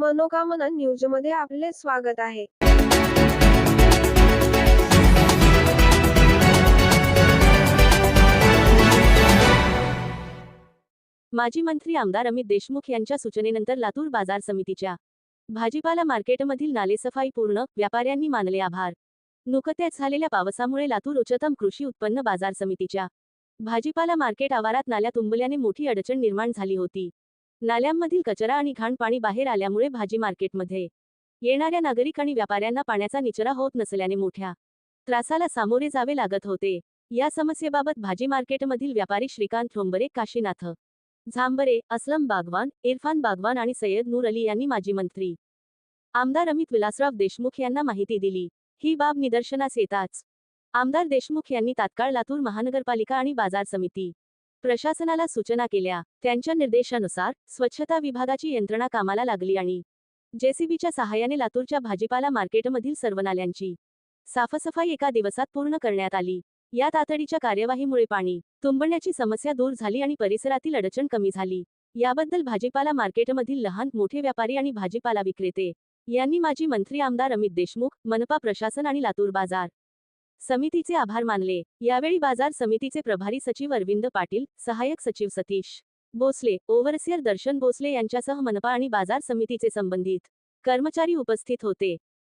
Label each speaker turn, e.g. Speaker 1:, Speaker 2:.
Speaker 1: मनोकामना न्यूजमध्ये आपले स्वागत आहे.
Speaker 2: माजी मंत्री आमदार अमित देशमुख यांच्या सूचनेनंतर लातूर बाजार समितीच्या भाजीपाला मार्केटमधील नालेसफाई पूर्ण व्यापाऱ्यांनी मानले आभार. नुकत्याच झालेल्या पावसामुळे लातूर उच्चतम कृषी उत्पन्न बाजार समितीच्या भाजीपाला मार्केट आवारात नाल्या तुंबल्याने मोठी अडचण निर्माण झाली होती. नाल्यांमधील कचरा आणि घाण पाणी बाहेर आल्यामुळे भाजी मार्केटमध्ये येणाऱ्या नागरिक आणि व्यापाऱ्यांना पाण्याचा निचरा होत नसल्याने मोठ्या त्रासाला सामोरे जावे लागत होते. या समस्येबाबत भाजी मार्केटमधील व्यापारी श्रीकांत ठोंबरे काशीनाथ झांबरे असलम बागवान इरफान बागवान आणि सय्यद नूर अली यांनी माजी मंत्री आमदार अमित विलासराव देशमुख यांना माहिती दिली. ही बाब निदर्शनास येताच आमदार देशमुख यांनी तात्काळ लातूर महानगरपालिका आणि बाजार समिती प्रशासनाला सूचना केल्या. त्यांच्या निर्देशानुसार स्वच्छता विभागाची यंत्रणा कामाला लागली आणि जेसीबीच्या सहाय्याने लातूरच्या भाजीपाला मार्केटमधील सर्व नाल्यांची साफसफाई एका दिवसात पूर्ण करण्यात आली. या तातडीच्या कार्यवाहीमुळे पाणी तुंबण्याची समस्या दूर झाली आणि परिसरातील अडचण कमी झाली. याबद्दल भाजीपाला मार्केटमधील लहान मोठे व्यापारी आणि भाजीपाला विक्रेते यांनी माजी मंत्री आमदार अमित देशमुख मनपा प्रशासन आणि लातूर बाजार समितीचे आभार मानले. यावेळी बाजार समितीचे प्रभारी सचिव अरविंद पाटील सहाय्यक सचिव सतीश भोसले ओव्हरसियर दर्शन भोसले यांच्यासह मनपा आणि बाजार समितीचे संबंधित कर्मचारी उपस्थित होते.